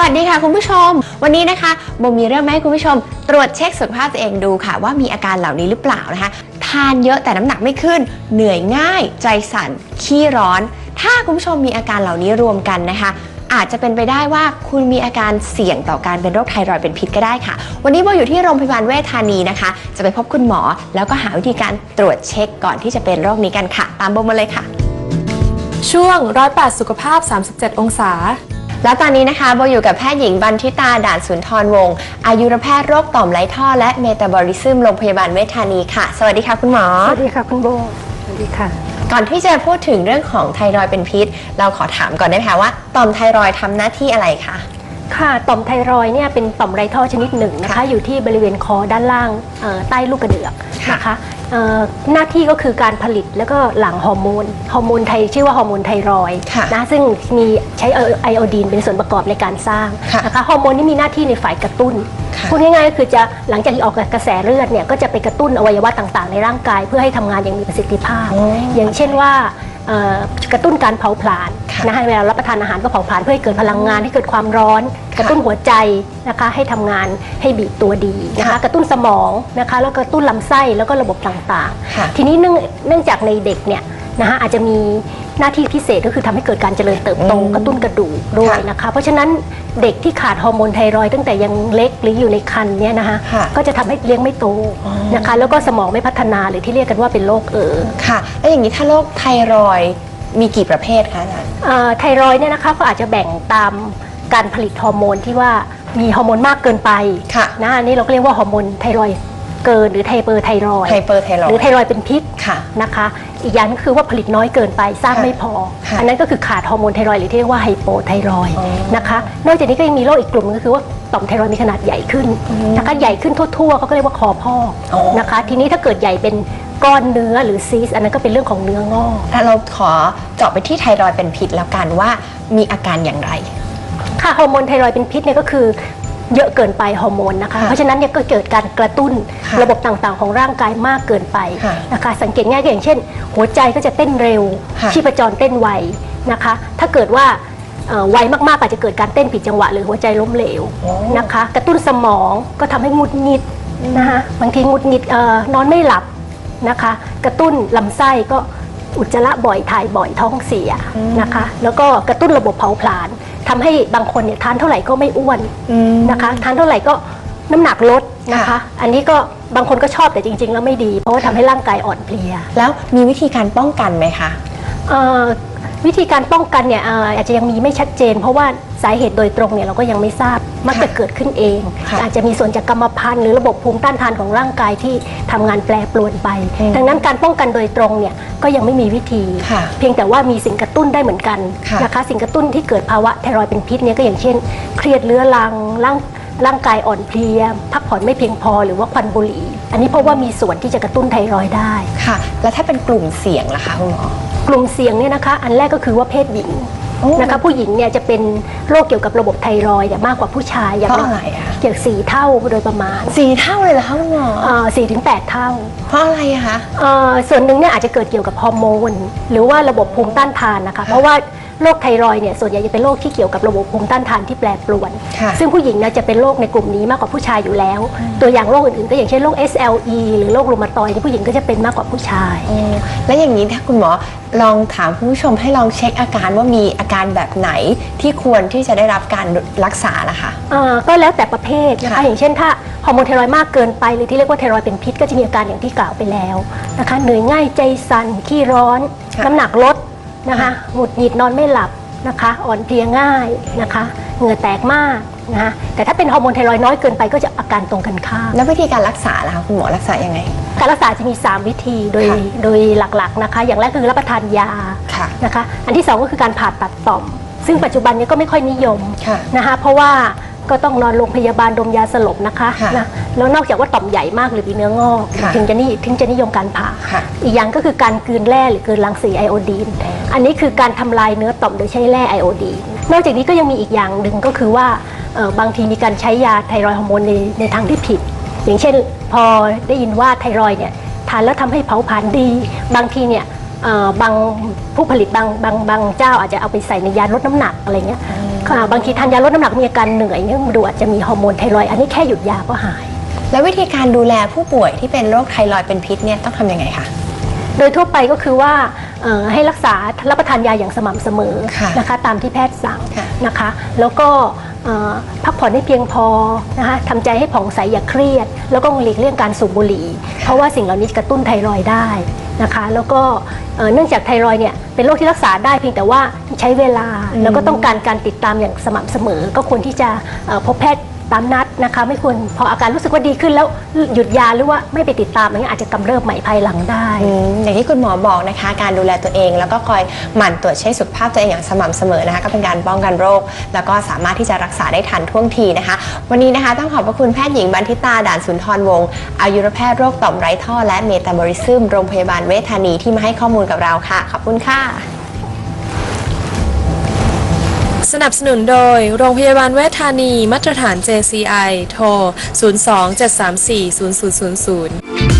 วัสดีค่ะคุณผู้ชม วันนี้นะคะโบมีเรื่องมาให้คุณผู้ชม ตรวจเช็คสุขภาพตัวเองดูค่ะ ว่ามีอาการเหล่านี้หรือเปล่านะคะ ทานเยอะแต่น้ำหนักไม่ขึ้น เหนื่อยง่าย ใจสั่นขี้ร้อน ถ้าคุณผู้ชมมีอาการเหล่านี้รวมกันนะคะอาจจะเป็นไปได้ว่าคุณมีอาการเสี่ยงต่อการเป็นโรคไทรอยด์เป็นพิษก็ได้ค่ะ วันนี้โบอยู่ที่โรงพยาบาลเวชธานีนะคะ จะไปพบคุณหมอ แล้วก็หาวิธีการตรวจเช็คก่อนที่จะเป็นโรคนี้กันค่ะ ตามโบมาเลยค่ะ ช่วงร้อยแปดสุขภาพ 37 องศา แล้วตอนนี้นะคะโบอยู่กับแพทย์หญิงบันทิตาด่านสุนทรวงศ์อายุรแพทย์โรคต่อมไรท่อ และเมตาบอลิซึมโรงพยาบาลเวชธานีค่ะ สวัสดีค่ะคุณหมอ สวัสดีค่ะคุณโบ สวัสดีค่ะ ก่อนที่จะพูดถึงเรื่องของไทรอยด์เป็นพิษ เราขอถามก่อนได้ไหมคะว่าต่อมไทรอยด์ทำหน้าที่อะไรคะค่ะต่อมไทรอยด์เนี่ยเป็นต่อมไรท่อชนิดหนึ่งนะคะค่ะอยู่ที่บริเวณคอด้านล่างเอ่อใต้ลูกกระเดือกค่ะนะคะเอ่อ หน้าที่ก็คือการผลิตแล้วก็หลั่งฮอร์โมนฮอร์โมนไทยชื่อว่าฮอร์โมนไทรอยด์ค่ะนะซึ่งมีใช้ไอโอดีนเป็นส่วนประกอบในการสร้างค่ะนะคะฮอร์โมนนี่มีหน้าที่ในฝ่ายกระตุ้นค่ะพูดง่ายๆก็คือจะหลังจากที่ออกกระแสเลือดเนี่ยก็จะไปกระตุ้นอวัยวะต่างๆ ในร่างกาย เพื่อให้ทำงานอย่างมีประสิทธิภาพอ๋ออย่างเช่นว่าเอ่อ กระตุ้นการเผาผลาญค่ะนะคะเวลารับประทานอาหารก็เผาผลาญเพื่อให้เกิดพลังงานให้เกิดความร้อนค่ะกระตุ้นหัวใจนะคะให้ทำงานให้บีบตัวดีนะคะค่ะกระตุ้นสมองนะคะแล้วกระตุ้นลำไส้แล้วก็ระบบต่างค่ะๆทีนี้เนื่องเนื่องจากในเด็กเนี่ย นะคะอาจจะมีหน้าที่พิเศษก็คือทำให้เกิดการเจริญเติบโตอืมกระตุ้นกระดูกด้วยค่ะนะคะ เพราะฉะนั้นเด็กที่ขาดฮอร์โมนไทรอยด์ตั้งแต่ยังเล็กหรืออยู่ในครรภ์เนี่ยนะคะค่ะก็จะทำให้เลี้ยงไม่โตอ๋อนะคะแล้วก็สมองไม่พัฒนาหรือที่เรียกกันว่าเป็นโรคเออค่ะ แล้วอย่างนี้ถ้าโรคไทรอยด์มีกี่ประเภทคะอาจารย์เอ่อไทรอยด์เนี่ยนะคะก็อาจจะแบ่งตามการผลิตฮอร์โมนที่ว่ามีฮอร์โมนมากเกินไปค่ะนะอันนี้เราก็เรียกว่าฮอร์โมนไทรอยด์ เกินหรือไทเปอร์ไทรอยด์ไฮเปอร์ไทรอหรืยอไทด์รอยด์เป็นพิษค่ะนะคะ อีกอย่างก็คือว่าผลิตน้อยเกินไปสร้างค่ะไม่พอค่ะอันนั้นก็คือขาดฮอร์โมนไทรอยด์หรือที่เรียกว่าไฮโปไทรอยด์อ๋อนะคะ นอกจากนี้ก็ยังมีโรคอีกกลุ่มนึงก็คือว่าต่อมไทรอยด์มีขนาดใหญ่ขึ้นนะคะใหญ่ขึ้นทั่วๆเขาก็เรียกว่าคอพอกอ๋อนะคะ ทีนี้ถ้าเกิดใหญ่เป็นก้อนเนื้อหรือซีสอันนั้นก็เป็นเรื่องของเนื้องอกถ้าเราขอเจาะไปที่ไทรอยด์เป็นพิษแล้วกันว่ามีอาการอย่างไรค่ะฮอร์โมนไทรอยด์เป็นพิษเนี่ยก็คือ เยอะเกินไปฮอร์โมนนะคะ ค่ะเพราะฉะนั้นเนี่ยก็เกิดการกระตุ้นค่ะระบบต่างๆ ของร่างกายมากเกินไปค่ะนะคะ สังเกตง่ายก็อย่างเช่น หัวใจก็จะเต้นเร็ว ค่ะชีพจรเต้นไวนะคะ ถ้าเกิดว่าเอ่อไวมากๆอาจจะเกิดการเต้นผิดจังหวะหรือหัวใจล้มเหลวโอ้ นะคะ กระตุ้นสมองก็ทำให้หงุดหงิดนะคะบางทีหงุดหงิดเอ่อนอนไม่หลับนะคะ กระตุ้นลำไส้ก็อุจจาระบ่อยถ่ายบ่อยท้องเสียนะคะ แล้วก็กระตุ้นระบบเผาผลาญ ทำให้บางคนเนี่ยทานเท่าไหร่ก็ไม่อ้วนอืมนะคะทานเท่าไหร่ก็น้ำหนักลดนะคะค่ะอันนี้ก็บางคนก็ชอบแต่จริง ๆ แล้วไม่ดี เพราะว่าทำให้ร่างกายอ่อนเพลีย แล้วมีวิธีการป้องกันไหมคะเอ่อ วิธีการป้องกันเนี่ยเอ่ออาจจะยังมีไม่ชัดเจน เพราะว่าสาเหตุโดยตรงเนี่ยเราก็ยังไม่ทราบมักจะค่ะเกิดขึ้นเอง ค่ะอาจจะมีส่วนจากกรรมพันธุ์หรือระบบภูมิต้านทานของร่างกายที่ทำงานแปรปรวนไป อืมดังนั้นการป้องกันโดยตรงเนี่ยก็ยังไม่มีวิธี ค่ะเพียงแต่ว่ามีสิ่งกระตุ้นได้เหมือนกันค่ะ นะคะสิ่งกระตุ้นที่เกิดภาวะไทรอยด์เป็นพิษเนี่ยก็อย่างเช่น เครียดเรื้อรังร่างร่างกายอ่อนเพลีย พักผ่อนไม่เพียงพอหรือว่าควันบุหรี่ อันนี้เพราะว่ามีส่วนที่จะกระตุ้นไทรอยด์ได้ ค่ะ แล้วถ้าเป็นกลุ่มเสี่ยงล่ะคะคุณหมอ กลุ่มเสี่ยงเนี่ยนะคะ อันแรกก็คือว่าเพศหญิงโอ้นะคะผู้หญิงเนี่ยจะเป็นโรคเกี่ยวกับระบบไทรอยด์เนี่ยมากกว่าผู้ชายอย่างเพราะอะไรอะเกี่ยวกับสี่เท่าโดยประมาณสี่เท่าเลยเหรอคะคุณหมอสี่ถึงแปดเท่า เพราะอะไรอะคะเอ่อส่วนหนึ่งเนี่ยอาจจะเกิดเกี่ยวกับฮอร์โมนหรือว่าระบบภูมิต้านทานนะคะ เพราะว่า โรคไทรอยด์เนี่ยส่วนใหญ่จะเป็นโรคที่เกี่ยวกับระบบภูมิต้านทานที่แปรปรวนค่ะซึ่งผู้หญิงเนี่ยจะเป็นโรคในกลุ่มนี้มากกว่าผู้ชายอยู่แล้ว ตัวอย่างโรคอื่นๆก็อย่างเช่นโรค SLE หรือโรครูมาตอยด์ที่ผู้หญิงก็จะเป็นมากกว่าผู้ชายอืมแล้วอย่างนี้ถ้าคุณหมอลองถามคุณผู้ชมให้ลองเช็คอาการว่ามีอาการแบบไหนที่ควรที่จะได้รับการรักษาล่ะคะเอ่อก็แล้วแต่ประเภทนะคะค่ะอย่างเช่นถ้าฮอร์โมนไทรอยด์มากเกินไปหรือที่เรียกว่าไทรอยด์เป็นพิษก็จะมีอาการอย่างที่กล่าวไปแล้วนะคะเหนื่อยง่ายใจสั่นขี้ร้อนค่ะน้ำหนักลด นะคะหงุดหงิดนอนไม่หลับนะคะ อ่อนเพลียง่ายนะคะ เหงื่อแตกมากนะคะแต่ถ้าเป็นฮอร์โมนไทรอยด์น้อยเกินไปก็จะอาการตรงกันข้าม แล้ววิธีการรักษาล่ะคะคุณหมอรักษายังไง การรักษาจะมี 3 วิธีโดยค่ะโดยหลักๆนะคะ อย่างแรกคือรับประทานยาค่ะนะคะ อันที่ 2 ก็คือการผ่าตัดต่อม ซึ่งปัจจุบันนี้ก็ไม่ค่อยนิยมค่ะนะคะเพราะว่า ก็ต้องนอนโรงพยาบาลดมยาสลบนะคะค่ะนะแล้วนอกจากว่าต่อมใหญ่มากหรือมีเนื้องอก ค่ะถึงจะนิถึงจะนิยมการผ่า ค่ะอีกอย่างก็คือการกลืนแร่หรือกลืนรังสีไอโอดีน อันนี้คือการทำลายเนื้อต่อมโดยใช้แร่ไอโอดีน นอกจากนี้ก็ยังมีอีกอย่างหนึ่งก็คือว่าเอ่อบางทีมีการใช้ยาไทรอยด์ฮอร์โมนในในทางที่ผิด อย่างเช่นพอได้ยินว่าไทรอยด์เนี่ยทานแล้วทำให้เผาผลาญดี บางทีเนี่ยเอ่อบางผู้ผลิตบางบางบางเจ้าอาจจะเอาไปใส่ในยาลดน้ำหนักอะไรเงี้ยค่ะ บางทีทานยาลดน้ำหนักมีอาการเหนื่อยเนี่ยมาดูอาจจะมีฮอร์โมนไทรอยด์อันนี้แค่หยุดยาก็หาย แล้ววิธีการดูแลผู้ป่วยที่เป็นโรคไทรอยด์เป็นพิษเนี่ยต้องทำยังไงคะ โดยทั่วไปก็คือว่าเอ่อให้รักษารับประทานยาอย่างสม่ำเสมอค่ะนะคะตามที่แพทย์สั่งค่ะ นะคะ แล้วก็เอ่อพักผ่อนให้เพียงพอนะคะทำใจให้ผ่องใสอย่าเครียด แล้วก็หลีกเลี่ยงการสูบบุหรี่ เพราะว่าสิ่งเหล่านี้กระตุ้นไทรอยด์ได้ นะคะแล้วก็เอ่อเนื่องจากไทรอยด์เนี่ยเป็นโรคที่รักษาได้เพียงแต่ว่าใช้เวลาแล้วก็ต้องการการติดตามอย่างสม่ำเสมอ ก็ควรที่จะเอ่อพบแพทย์ ตามนัดนะคะ ไม่ควรพออาการรู้สึกว่าดีขึ้นแล้วหยุดยาหรือว่าไม่ไปติดตามอย่างนี้ยอาจจะกำเริบใหม่ภายหลังได้ อืมอย่างที่คุณหมอบอกนะคะ การดูแลตัวเอง แล้วก็คอยหมั่นตรวจเช็คสุขภาพตัวเองอย่างสม่ำเสมอนะคะ ก็เป็นการป้องกันโรค แล้วก็สามารถที่จะรักษาได้ทันท่วงทีนะคะ วันนี้นะคะต้องขอบพระคุณแพทย์หญิงบันทิตาด่านสุนทรวงศ์อายุรแพทย์โรคต่อมไร้ท่อและเมตาบอลิซึมโรงพยาบาลเวชธานีที่มาให้ข้อมูลกับเราค่ะขอบคุณค่ะ สนับสนุนโดย โรงพยาบาลเวชธานีมาตรฐาน JCI โทร 02 734 0000